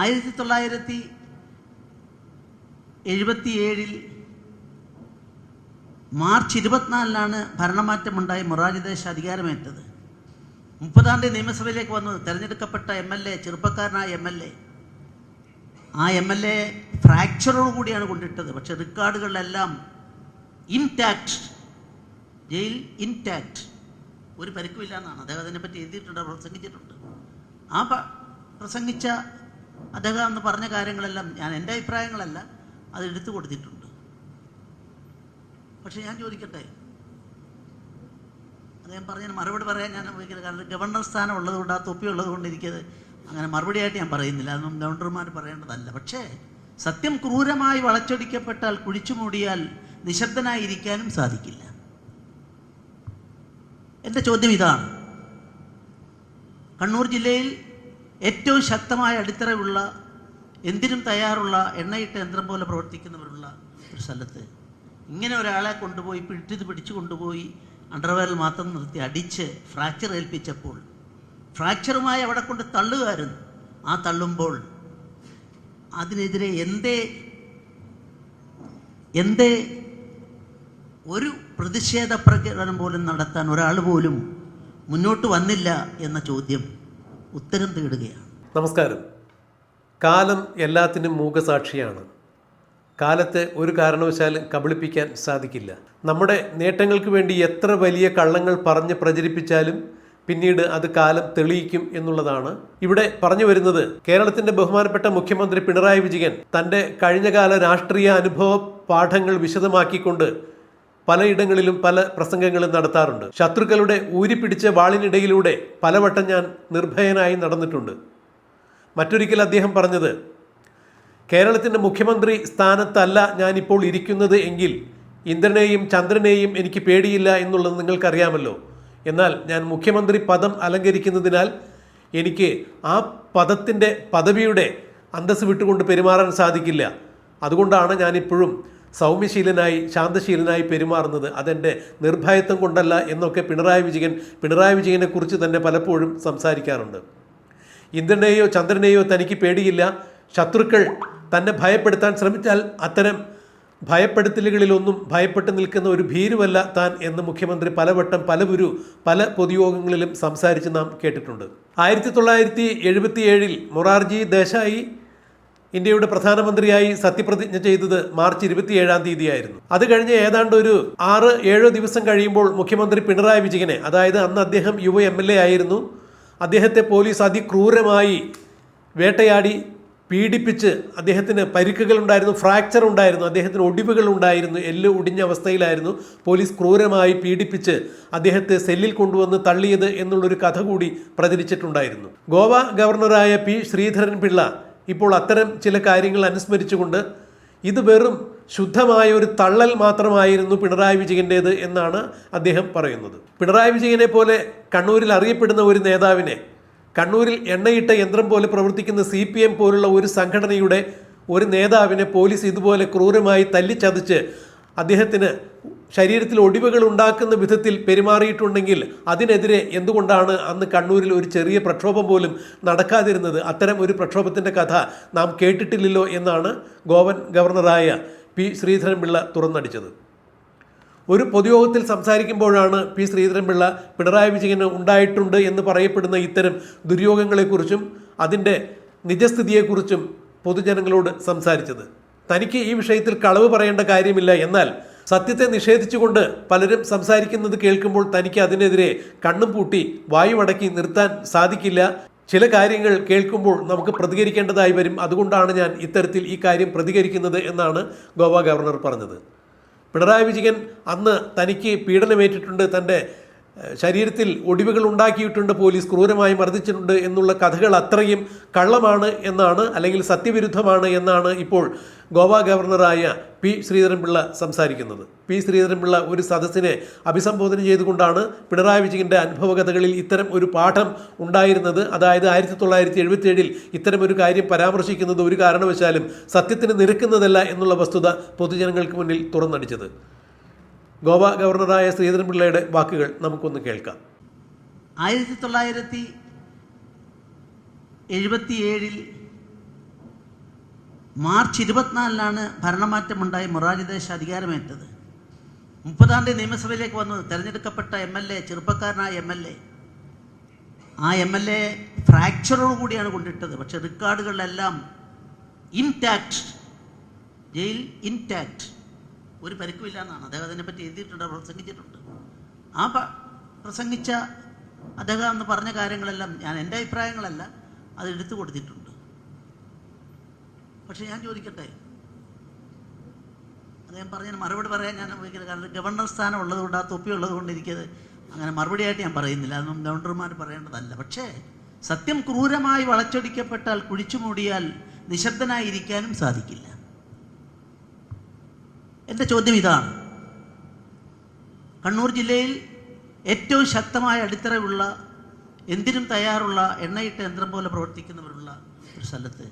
ആയിരത്തി തൊള്ളായിരത്തി എഴുപത്തിയേഴിൽ മാർച്ച് ഇരുപത്തിനാലിനാണ് ഭരണമാറ്റമുണ്ടായി മൊറാരിദേശ് അധികാരമേറ്റത്. മുപ്പതാം തീയതി നിയമസഭയിലേക്ക് വന്നു. തിരഞ്ഞെടുക്കപ്പെട്ട എം എൽ എ ചെറുപ്പക്കാരനായ എം എൽ എ. ആ എം എൽ എ ഫ്രാക്ചറോട് കൂടിയാണ് കൊണ്ടിട്ടത്. പക്ഷെ റെക്കോർഡുകളിലെല്ലാം ഇൻടാക്ട് ജയിൽ ഇൻടാക്ട് ഒരു പരിക്കുമില്ല എന്നാണ് അദ്ദേഹം അതിനെപ്പറ്റി എഴുതിയിട്ടുണ്ട് പ്രസംഗിച്ചിട്ടുണ്ട്. ആ പ്രസംഗിച്ച അദ്ദേഹം അന്ന് പറഞ്ഞ കാര്യങ്ങളെല്ലാം ഞാൻ എന്റെ അഭിപ്രായങ്ങളല്ല അത് എടുത്തു കൊടുത്തിട്ടുണ്ട്. പക്ഷെ ഞാൻ ചോദിക്കട്ടെ? അദ്ദേഹം പറഞ്ഞ മറുപടി പറയാൻ ഞാൻ ഉപയോഗിക്കുന്നത് കാരണം ഗവർണർ സ്ഥാനം ഉള്ളതുകൊണ്ട് ആ തൊപ്പി ഉള്ളതുകൊണ്ട് എനിക്കത് അങ്ങനെ മറുപടിയായിട്ട് ഞാൻ പറയുന്നില്ല. അതൊന്നും ഗവർണർമാർ പറയേണ്ടതല്ല. പക്ഷേ സത്യം ക്രൂരമായി വളച്ചൊടിക്കപ്പെട്ടാൽ കുഴിച്ചു മൂടിയാൽ നിശബ്ദനായിരിക്കാനും സാധിക്കില്ല. എന്റെ ചോദ്യം ഇതാണ്. കണ്ണൂർ ജില്ലയിൽ ഏറ്റവും ശക്തമായ അടിത്തറയുള്ള എന്തിനും തയ്യാറുള്ള എണ്ണയിട്ട യന്ത്രം പോലെ പ്രവർത്തിക്കുന്നവരുള്ള ഒരു സ്ഥലത്ത് ഇങ്ങനെ ഒരാളെ കൊണ്ടുപോയി പിടിച്ചത് പിടിച്ചു കൊണ്ടുപോയി അണ്ടർവെയറിൽ മാത്രം നിർത്തി അടിച്ച് ഫ്രാക്ചർ ഏൽപ്പിച്ചപ്പോൾ ഫ്രാക്ചറുമായി അവിടെ കൊണ്ട് തള്ളുകയായിരുന്നു ആ തള്ളുമ്പോൾ അതിനെതിരെ എന്തേ എന്തേ ഒരു പ്രതിഷേധ പ്രകടനം പോലും നടത്താൻ ഒരാൾ പോലും മുന്നോട്ട് വന്നില്ല എന്ന ചോദ്യം ഉത്തരം തേടുകയാണ്. നമസ്കാരം. കാലം എല്ലാത്തിനും മൂകസാക്ഷിയാണ്. കാലത്തെ ഒരു കാരണവശാലും കബളിപ്പിക്കാൻ സാധിക്കില്ല. നമ്മുടെ നേട്ടങ്ങൾക്ക് വേണ്ടി എത്ര വലിയ കള്ളങ്ങൾ പറഞ്ഞ് പ്രചരിപ്പിച്ചാലും പിന്നീട് അത് കാലം തെളിയിക്കും എന്നുള്ളതാണ് ഇവിടെ പറഞ്ഞു വരുന്നത്. കേരളത്തിന്റെ ബഹുമാനപ്പെട്ട മുഖ്യമന്ത്രി പിണറായി വിജയൻ തന്റെ കഴിഞ്ഞകാല രാഷ്ട്രീയ അനുഭവ പാഠങ്ങൾ വിശദമാക്കിക്കൊണ്ട് പലയിടങ്ങളിലും പല പ്രസംഗങ്ങളും നടത്താറുണ്ട്. ശത്രുക്കളുടെ ഊരിപ്പിടിച്ച വാളിനിടയിലൂടെ പലവട്ടം ഞാൻ നിർഭയനായി നടന്നിട്ടുണ്ട്. മറ്റൊരിക്കൽ അദ്ദേഹം പറഞ്ഞത് കേരളത്തിന്റെ മുഖ്യമന്ത്രി സ്ഥാനത്തല്ല ഞാനിപ്പോൾ ഇരിക്കുന്നത് എങ്കിൽ ഇന്ദ്രനെയും ചന്ദ്രനെയും എനിക്ക് പേടിയില്ല എന്നുള്ളത് നിങ്ങൾക്കറിയാമല്ലോ. എന്നാൽ ഞാൻ മുഖ്യമന്ത്രി പദം അലങ്കരിക്കുന്നതിനാൽ എനിക്ക് ആ പദത്തിന്റെ പദവിയുടെ അന്തസ് വിട്ടുകൊണ്ട് പെരുമാറാൻ സാധിക്കില്ല. അതുകൊണ്ടാണ് ഞാനിപ്പോഴും സൗമ്യശീലനായി ശാന്തശീലനായി പെരുമാറുന്നത് അതെന്റെ നിർഭയത്വം കൊണ്ടല്ല എന്നൊക്കെ പിണറായി വിജയൻ പിണറായി വിജയനെ കുറിച്ച് തന്നെ പലപ്പോഴും സംസാരിക്കാറുണ്ട്. ഇന്ദ്രനെയോ ചന്ദ്രനെയോ തനിക്ക് പേടിയില്ല. ശത്രുക്കൾ തന്നെ ഭയപ്പെടുത്താൻ ശ്രമിച്ചാൽ അത്തരം ഭയപ്പെടുത്തലുകളിലൊന്നും ഭയപ്പെട്ട് നിൽക്കുന്ന ഒരു ഭീരുവല്ല താൻ എന്ന് മുഖ്യമന്ത്രി പലവട്ടം പലപുരു പല പൊതുയോഗങ്ങളിലും സംസാരിച്ച് നാം കേട്ടിട്ടുണ്ട്. ആയിരത്തി തൊള്ളായിരത്തി എഴുപത്തിയേഴിൽ മൊറാർജി ദേശായി ഇന്ത്യയുടെ പ്രധാനമന്ത്രിയായി സത്യപ്രതിജ്ഞ ചെയ്തത് മാർച്ച് ഇരുപത്തിയേഴാം തീയതിയായിരുന്നു. അത് കഴിഞ്ഞ് ഏതാണ്ട് ഒരു ആറ് ഏഴോ ദിവസം കഴിയുമ്പോൾ മുഖ്യമന്ത്രി പിണറായി വിജയനെ അതായത് അന്ന് അദ്ദേഹം യുവ എം എൽ എ ആയിരുന്നു അദ്ദേഹത്തെ പോലീസ് അതിക്രൂരമായി വേട്ടയാടി പീഡിപ്പിച്ച് അദ്ദേഹത്തിന് പരിക്കുകൾ ഉണ്ടായിരുന്നു ഫ്രാക്ചർ ഉണ്ടായിരുന്നു അദ്ദേഹത്തിന് ഒടിവുകൾ ഉണ്ടായിരുന്നു എല്ല് ഒടിഞ്ഞ അവസ്ഥയിലായിരുന്നു പോലീസ് ക്രൂരമായി പീഡിപ്പിച്ച് അദ്ദേഹത്തെ സെല്ലിൽ കൊണ്ടുവന്ന് തള്ളിയത് എന്നുള്ളൊരു കഥ കൂടി പ്രചരിച്ചിട്ടുണ്ടായിരുന്നു. ഗോവ ഗവർണറായ പി ശ്രീധരൻ പിള്ള ഇപ്പോൾ അത്തരം ചില കാര്യങ്ങൾ അനുസ്മരിച്ചുകൊണ്ട് ഇത് വെറും ശുദ്ധമായ ഒരു തള്ളൽ മാത്രമായിരുന്നു പിണറായി വിജയന്റേത് എന്നാണ് അദ്ദേഹം പറയുന്നത്. പിണറായി വിജയനെ പോലെ കണ്ണൂരിൽ അറിയപ്പെടുന്ന ഒരു നേതാവിനെ കണ്ണൂരിൽ എണ്ണയിട്ട യന്ത്രം പോലെ പ്രവർത്തിക്കുന്ന സി പി എം പോലുള്ള ഒരു സംഘടനയുടെ ഒരു നേതാവിനെ പോലീസ് ഇതുപോലെ ക്രൂരമായി തല്ലിച്ചതച്ച് അദ്ദേഹത്തിന് ശരീരത്തിൽ ഒടിവുകൾ ഉണ്ടാക്കുന്ന വിധത്തിൽ പെരുമാറിയിട്ടുണ്ടെങ്കിൽ അതിനെതിരെ എന്തുകൊണ്ടാണ് അന്ന് കണ്ണൂരിൽ ഒരു ചെറിയ പ്രക്ഷോഭം പോലും നടക്കാതിരുന്നത്? അത്തരം ഒരു പ്രക്ഷോഭത്തിന്റെ കഥ നാം കേട്ടിട്ടില്ലല്ലോ എന്നാണ് ഗോവൻ ഗവർണറായ പി ശ്രീധരൻപിള്ള തുറന്നടിച്ചത്. ഒരു പൊതുയോഗത്തിൽ സംസാരിക്കുമ്പോഴാണ് പി ശ്രീധരൻപിള്ള പിണറായി വിജയന് ഉണ്ടായിട്ടുണ്ട് എന്ന് പറയപ്പെടുന്ന ഇത്തരം ദുര്യോഗങ്ങളെക്കുറിച്ചും അതിന്റെ നിജസ്ഥിതിയെക്കുറിച്ചും പൊതുജനങ്ങളോട് സംസാരിച്ചത്. തനിക്ക് ഈ വിഷയത്തിൽ കളവ് പറയേണ്ട കാര്യമില്ല എന്നാൽ സത്യത്തെ നിഷേധിച്ചുകൊണ്ട് പലരും സംസാരിക്കുന്നത് കേൾക്കുമ്പോൾ തനിക്ക് അതിനെതിരെ കണ്ണും പൂട്ടി വായുവടക്കി നിർത്താൻ സാധിക്കില്ല. ചില കാര്യങ്ങൾ കേൾക്കുമ്പോൾ നമുക്ക് പ്രതികരിക്കേണ്ടതായി വരും. അതുകൊണ്ടാണ് ഞാൻ ഇത്തരത്തിൽ ഈ കാര്യം പ്രതികരിക്കുന്നത് എന്നാണ് ഗോവ ഗവർണർ പറഞ്ഞത്. പിണറായി വിജയൻ അന്ന് തനിക്ക് പീഡനമേറ്റിട്ടുണ്ട്. തന്റെ ശരീരത്തിൽ ഒടിവുകൾ ഉണ്ടാക്കിയിട്ടുണ്ട്. പോലീസ് ക്രൂരമായി മർദ്ദിച്ചിട്ടുണ്ട് എന്നുള്ള കഥകൾ അത്രയും കള്ളമാണ് എന്നാണ് അല്ലെങ്കിൽ സത്യവിരുദ്ധമാണ് എന്നാണ് ഇപ്പോൾ ഗോവ ഗവർണറായ പി ശ്രീധരൻപിള്ള സംസാരിക്കുന്നത്. പി ശ്രീധരൻപിള്ള ഒരു സദസ്സിനെ അഭിസംബോധന ചെയ്തുകൊണ്ടാണ് പിണറായി വിജയന്റെ അനുഭവകഥകളിൽ ഇത്തരം ഒരു പാഠം ഉണ്ടായിരുന്നത്. അതായത് ആയിരത്തി തൊള്ളായിരത്തി എഴുപത്തിയേഴിൽ ഇത്തരം ഒരു കാര്യം പരാമർശിക്കുന്നത് ഒരു കാരണവശാലും സത്യത്തിന് നിരക്കുന്നതല്ല എന്നുള്ള വസ്തുത പൊതുജനങ്ങൾക്ക് മുന്നിൽ തുറന്നടിച്ചത്. ഗോവ ഗവർണറായ ശ്രീധരൻപിള്ളയുടെ വാക്കുകൾ നമുക്കൊന്ന് കേൾക്കാം. ആയിരത്തി തൊള്ളായിരത്തി എഴുപത്തിയേഴിൽ മാർച്ച് ഇരുപത്തിനാലിനാണ് ഭരണമാറ്റമുണ്ടായി മൊറാർജി ദേശ അധികാരമേറ്റത്. മുപ്പതാം തീയതി നിയമസഭയിലേക്ക് വന്നു തിരഞ്ഞെടുക്കപ്പെട്ട എം എൽ എ ചെറുപ്പക്കാരനായ എം എൽ എ. ആ എം എൽ എ ഫ്രാക്ചറോട് കൂടിയാണ് കൊണ്ടിട്ടത്. പക്ഷെ റെക്കോർഡുകളിലെല്ലാം ഇൻടാക്ട് ജയിൽ ഇൻടാക്ട് ഒരു പരിക്കുമില്ല എന്നാണ് അദ്ദേഹം അതിനെപ്പറ്റി എഴുതിയിട്ടുണ്ട് പ്രസംഗിച്ചിട്ടുണ്ട്. ആ പ്രസംഗിച്ച അദ്ദേഹം അന്ന് പറഞ്ഞ കാര്യങ്ങളെല്ലാം ഞാൻ എന്റെ അഭിപ്രായങ്ങളല്ല അത് എടുത്തു കൊടുത്തിട്ടുണ്ട്. പക്ഷെ ഞാൻ ചോദിക്കട്ടെ? അദ്ദേഹം പറഞ്ഞതിന് മറുപടി പറയാൻ ഞാൻ ഉപയോഗിക്കുന്നത് കാരണം ഗവർണർ സ്ഥാനം ഉള്ളതുകൊണ്ട് ആ തൊപ്പി ഉള്ളത് കൊണ്ട് എനിക്കത് അങ്ങനെ മറുപടിയായിട്ട് ഞാൻ പറയുന്നില്ല. അതൊന്നും ഗവർണർമാർ പറയേണ്ടതല്ല. പക്ഷേ സത്യം ക്രൂരമായി വളച്ചൊടിക്കപ്പെട്ടാൽ കുഴിച്ചു മൂടിയാൽ നിശബ്ദനായിരിക്കാനും സാധിക്കില്ല. എന്റെ ചോദ്യം ഇതാണ്. കണ്ണൂർ ജില്ലയിൽ ഏറ്റവും ശക്തമായ അടിത്തറയുള്ള എന്തിനും തയ്യാറുള്ള എണ്ണയിട്ട യന്ത്രം പോലെ പ്രവർത്തിക്കുന്നവരുള്ള ഒരു സ്ഥലത്ത്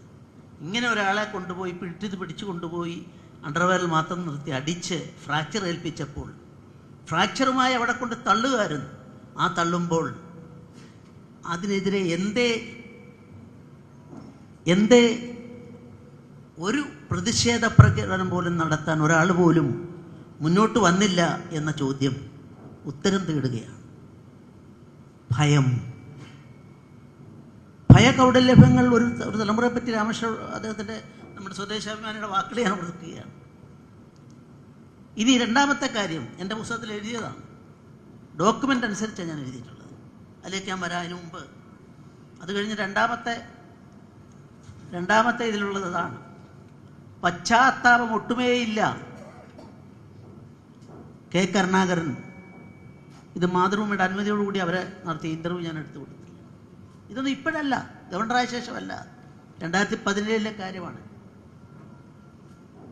ഇങ്ങനെ ഒരാളെ കൊണ്ടുപോയി പിടിച്ചത് പിടിച്ചു കൊണ്ടുപോയി അണ്ടർവെയറിൽ മാത്രം നിർത്തി അടിച്ച് ഫ്രാക്ചർ ഏൽപ്പിച്ചപ്പോൾ ഫ്രാക്ചറുമായി അവിടെ കൊണ്ട് തള്ളുകയായിരുന്നു ആ തള്ളുമ്പോൾ അതിനെതിരെ എന്തേ എന്തേ ഒരു പ്രതിഷേധ പ്രകടനം പോലും നടത്താൻ ഒരാൾ പോലും മുന്നോട്ട് വന്നില്ല എന്ന ചോദ്യം ഉത്തരം തേടുകയാണ്. ഭയം. ഭയകൗടല്യഭങ്ങൾ ഒരു ഒരു തലമുറയെ പറ്റി രാമേശ്വര അദ്ദേഹത്തിന്റെ നമ്മുടെ സ്വദേശാഭിമാനിയുടെ വാക്കുകൾ ഞാൻ ഓർക്കുകയാണ്. ഇനി രണ്ടാമത്തെ കാര്യം എന്റെ പുസ്തകത്തിൽ എഴുതിയതാണ്. ഡോക്യുമെന്റ് അനുസരിച്ചാണ് ഞാൻ എഴുതിയിട്ടുള്ളത്. അതിലേക്ക് ഞാൻ വരാം അതിന് മുമ്പ്. അത് കഴിഞ്ഞ് രണ്ടാമത്തെ രണ്ടാമത്തെ ഇതിലുള്ളത് അതാണ്. പശ്ചാത്താപം ഒട്ടുമേയില്ല. കെ കരുണാകരൻ ഇത് മാതൃഭൂമിയുടെ അനുമതിയോടുകൂടി അവരെ നടത്തിയ ഇന്റർവ്യൂ ഞാൻ എടുത്തു കൊടുത്തില്ല ഇതൊന്നും ഇപ്പോഴല്ല ഗവർണറായ ശേഷമല്ല. രണ്ടായിരത്തി പതിനേഴിലെ കാര്യമാണ്.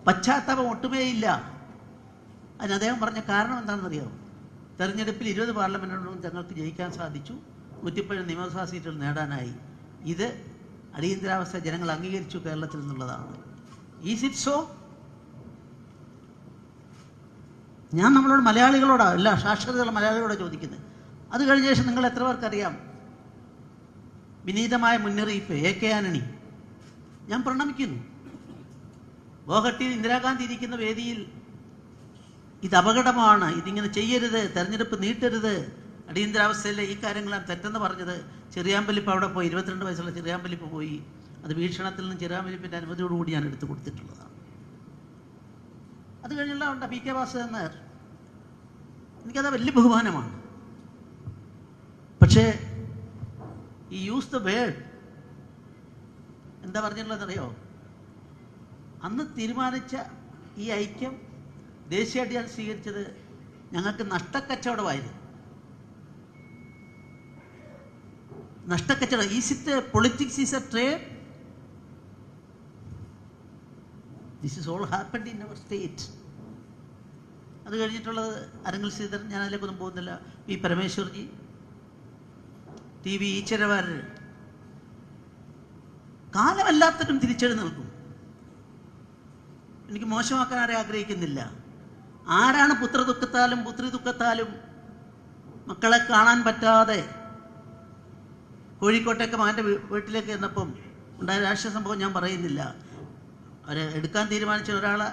പശ്ചാത്താപം ഒട്ടുമേയില്ല. അതിന് അദ്ദേഹം പറഞ്ഞ കാരണം എന്താണെന്ന് അറിയാമോ തെരഞ്ഞെടുപ്പിൽ ഇരുപത് പാർലമെന്റുകളും ഞങ്ങൾക്ക് ജയിക്കാൻ സാധിച്ചു. നൂറ്റിപ്പഴ് നിയമസഭാ സീറ്റുകൾ നേടാനായി. ഇത് അടിയന്തരാവസ്ഥ ജനങ്ങൾ അംഗീകരിച്ചു കേരളത്തിൽ നിന്നുള്ളതാണ് ഈ സിറ്റ്സോ ഞാൻ നമ്മളോട് മലയാളികളോടാ അല്ല സാക്ഷരതയുള്ള മലയാളികളോടാണ് ചോദിക്കുന്നത്. അത് കഴിഞ്ഞ ശേഷം നിങ്ങൾ എത്ര പേർക്കറിയാം? വിനീതമായ മുന്നറിയിപ്പ് എ കെ ആന്റണി ഞാൻ പ്രണമിക്കുന്നു. ഗോഹട്ടിയിൽ ഇന്ദിരാഗാന്ധി ഇരിക്കുന്ന വേദിയിൽ ഇത് അപകടമാണ് ഇതിങ്ങനെ ചെയ്യരുത് തെരഞ്ഞെടുപ്പ് നീട്ടരുത്. അടിയന്തരാവസ്ഥയിലെ ഈ കാര്യങ്ങളാണ് തെറ്റെന്ന് പറഞ്ഞത്. ചെറിയാമ്പലിപ്പ് അവിടെ പോയി ഇരുപത്തിരണ്ട് വയസ്സുള്ള ചെറിയാമ്പലിപ്പ് പോയി. അത് വീക്ഷണത്തിൽ നിന്ന് ചെറിയാമ്പലിപ്പിന്റെ അനുമതിയോടുകൂടി ഞാൻ എടുത്തു കൊടുത്തിട്ടുള്ളതാണ്. അത് കഴിഞ്ഞുള്ള ഉണ്ട്? P K Vasudevan Nair. എനിക്കത് വലിയ ബഹുമാനമാണ്. പക്ഷേ ഈ യൂസ് ദ വേർഡ് എന്താ പറഞ്ഞിട്ടുള്ളതെന്നറിയോ? അന്ന് തീരുമാനിച്ച ഈ ഐക്യം ദേശീയ അടിയാൻ സ്വീകരിച്ചത് ഞങ്ങൾക്ക് നഷ്ടക്കച്ചവടമായിരുന്നു. നഷ്ടക്കച്ചവടം. Is it politics is a trade this is all happened in our state അത് കഴിഞ്ഞിട്ടുള്ളത് അരങ്ങൾ ശ്രീധരൻ ഞാൻ അതിലേക്കൊന്നും പോകുന്നില്ല. P Parameswarji T V Eswaravarrier കാലമെല്ലാത്തിനും തിരിച്ചെഴുന്നേൽക്കും എനിക്ക് മോശമാക്കാൻ ആരെ ആഗ്രഹിക്കുന്നില്ല. ആരാണ് പുത്രദുഃഖത്താലും പുത്രി ദുഃഖത്താലും മക്കളെ കാണാൻ പറ്റാതെ കോഴിക്കോട്ടേക്ക് മകന്റെ വീട്ടിലേക്ക് ചെന്നപ്പം ഉണ്ടായ രാഷ്ട്രീയ സംഭവം ഞാൻ പറയുന്നില്ല. അവരെ എടുക്കാൻ തീരുമാനിച്ച ഒരാളെ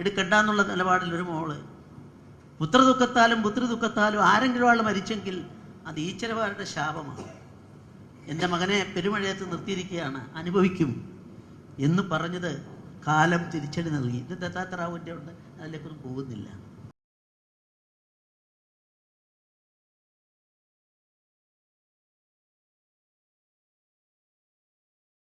എടുക്കണ്ട എന്നുള്ള നിലപാടിൽ ഒരു മോൾ. പുത്രദുഃഖത്താലും പുത്രി ദുഃഖത്താലും ആരെങ്കിലും ആൾ മരിച്ചെങ്കിൽ അത് ഈശ്വരവാരുടെ ശാപമാണ്. എന്റെ മകനെ പെരുമഴയത്ത് നിർത്തിയിരിക്കുകയാണ്. അനുഭവിക്കും. എന്ന് പറഞ്ഞത് കാലം തിരിച്ചടി നൽകി. ഇത് ദത്താത്രാവിന്റെ ഉണ്ട് അതിലേക്കൊന്നും പോകുന്നില്ല.